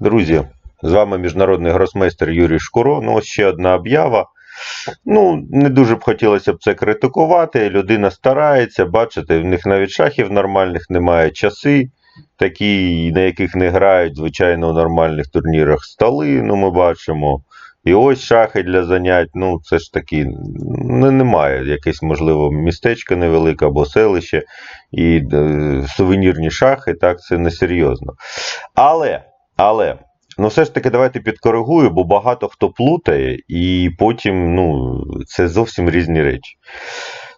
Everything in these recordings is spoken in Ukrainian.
Друзі, з вами міжнародний гросмейстер Юрій Шкуро. Ну, ось ще одна об'ява. Ну, не дуже б хотілося б це критикувати. Людина старається, бачите, в них навіть шахів нормальних немає, часи такі, на яких не грають, звичайно, у нормальних турнірах столи, ну, ми бачимо. І ось шахи для занять, ну це ж таки ну, немає. Якесь, можливо, містечко невелике або селище, і е, сувенірні шахи, так, це несерйозно. Але, але, ну все ж таки, давайте підкоригую, бо багато хто плутає, і потім ну, це зовсім різні речі.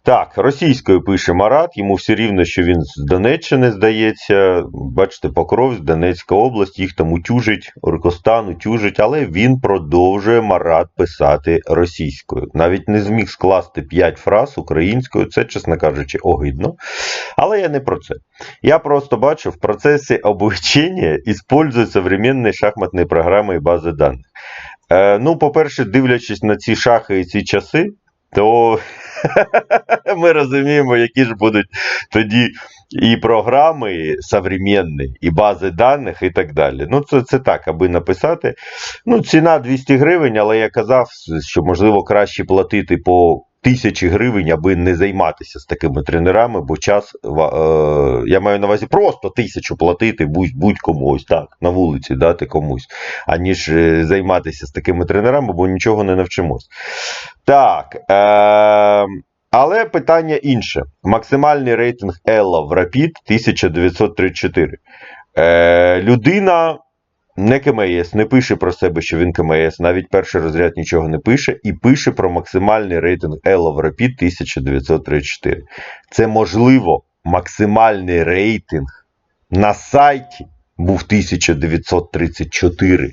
Так, російською пише Марат, йому все рівно, що він з Донеччини здається. Бачите, Покровськ, Донецька область, їх там утюжить, Оркостан утюжить, але він продовжує Марат писати російською. Навіть не зміг скласти 5 фраз українською, це, чесно кажучи, огидно. Але я не про це. Я просто бачу, в процесі обучення используют современные шахматні програми і бази даних. Е, ну, по-перше, дивлячись на ці шахи і ці часи, то ми розуміємо, які ж будуть тоді і програми современні, і бази даних, і так далі. Ну, це, це так, аби написати. Ну, ціна 200 гривень, але я казав, що можливо краще платити по тисячі гривень, аби не займатися з такими тренерами, бо час, е, я маю на увазі просто тисячу платити будь- будь-кому ось так, на вулиці дати комусь, аніж е, займатися з такими тренерами, бо нічого не навчимось. Так. Е, але питання інше. Максимальний рейтинг Елла в Rapid 1934. Е, людина не КМС, не пише про себе, що він КМС, навіть перший розряд нічого не пише, і пише про максимальний рейтинг Rapid 1934. Це можливо максимальний рейтинг на сайті був 1934. Е,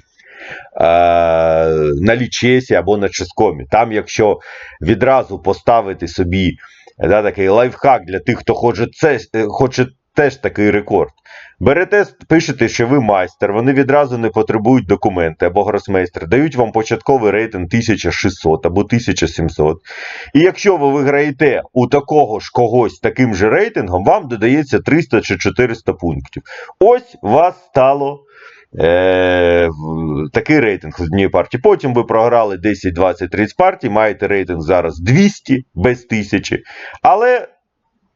на лічесі або на ческомі. Там, якщо відразу поставити собі да, такий лайфхак для тих, хто хоче, це, е, хоче теж такий рекорд. Берете, пишете, що ви майстер, вони відразу не потребують документи або гросмейстер, дають вам початковий рейтинг 1600 або 1700. І якщо ви виграєте у такого ж когось таким же рейтингом, вам додається 300 чи 400 пунктів. Ось вас стало е, такий рейтинг з однієї партії. Потім ви програли 10, 20, 30 партій, маєте рейтинг зараз 200 без 1000. Але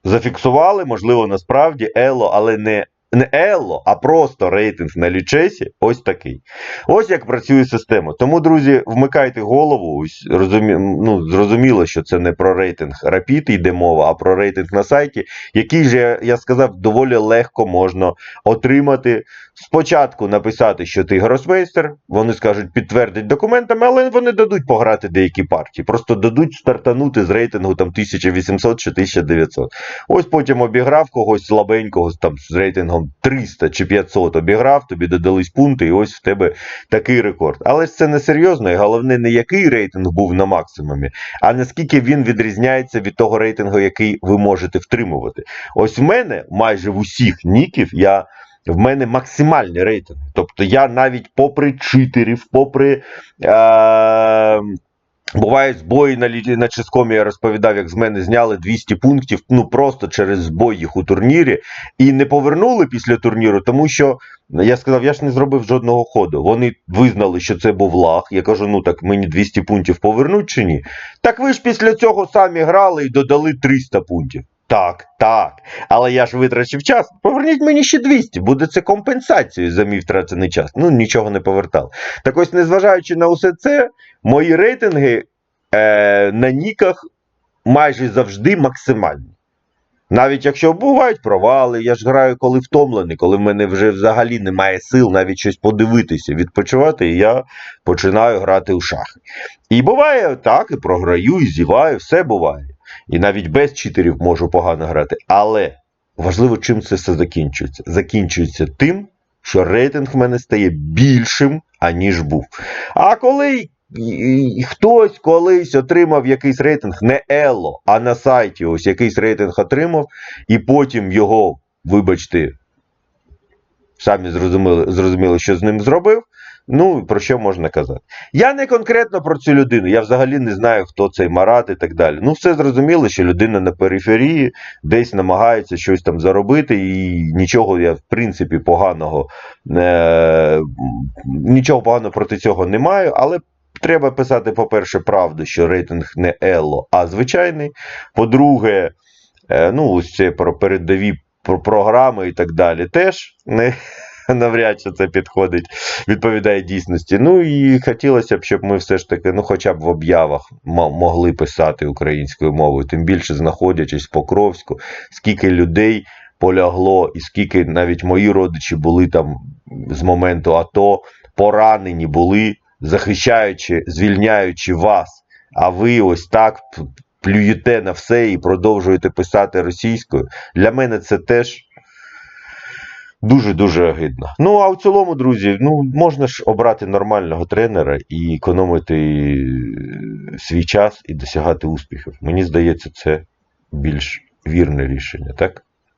зафіксували, можливо, насправді Ело, але не. Не Елло, а просто рейтинг на лічесі ось такий. Ось як працює система. Тому, друзі, вмикайте голову. Розумі... ну, зрозуміло, що це не про рейтинг Rapid йде мова, а про рейтинг на сайті, який же, я- сказав, доволі легко можна отримати. Спочатку написати, що ти гросмейстер, вони скажуть підтвердить документами, але вони дадуть пограти деякі партії. Просто дадуть стартанути з рейтингу там 1800 чи 1900. Ось потім обіграв когось слабенького там з рейтингом 300 чи 500 обіграв, тобі додались пункти, і ось в тебе такий рекорд. Але ж це не серйозно, і головне, не який рейтинг був на максимумі, а наскільки він відрізняється від того рейтингу, який ви можете втримувати. Ось в мене майже в усіх ніків я. В мене максимальний рейтинг. Тобто я навіть попри читерів, попри. Е- Бувають збої на, на ческомі, я розповідав, як з мене зняли 200 пунктів, ну просто через збой їх у турнірі, і не повернули після турніру, тому що я сказав, я ж не зробив жодного ходу. Вони визнали, що це був лаг. Я кажу, ну так мені 200 пунктів повернуть чи ні? Так ви ж після цього самі грали і додали 300 пунктів. Так, так. Але я ж витрачив час. Поверніть мені ще 200, буде це компенсацією за мій втрачений час. Ну, нічого не повертав. Так ось, незважаючи на усе це, мої рейтинги е, на ніках майже завжди максимальні. Навіть якщо бувають провали, я ж граю, коли втомлений, коли в мене вже взагалі немає сил навіть щось подивитися, відпочивати, і я починаю грати у шахи. І буває так, і програю, і зіваю, все буває. І навіть без читерів можу погано грати. Але важливо, чим це все закінчується. Закінчується тим, що рейтинг в мене стає більшим, аніж був. А коли хтось колись отримав якийсь рейтинг, не Ело, а на сайті ось якийсь рейтинг отримав, і потім його, вибачте, самі зрозуміли, зрозуміли, що з ним зробив, Ну, про що можна казати? Я не конкретно про цю людину, я взагалі не знаю, хто цей Марат і так далі. Ну, все зрозуміло, що людина на периферії десь намагається щось там заробити, і нічого я, в принципі, поганого е- нічого поганого проти цього не маю, але. Треба писати, по-перше, правду, що рейтинг не Елло, а звичайний. По-друге, е, ну, ось це про передові про програми і так далі теж не навряд чи це підходить, відповідає дійсності. Ну і хотілося б, щоб ми все ж таки, ну, хоча б в об'явах могли писати українською мовою, тим більше знаходячись в Покровську, скільки людей полягло, і скільки навіть мої родичі були там з моменту АТО, поранені були, захищаючи, звільняючи вас. А ви ось так плюєте на все і продовжуєте писати російською. Для мене це теж дуже-дуже огидно. Ну, а в цілому, друзі, ну можна ж обрати нормального тренера і економити е, свій час і досягати успіхів. Мені здається, це більш вірне рішення, так?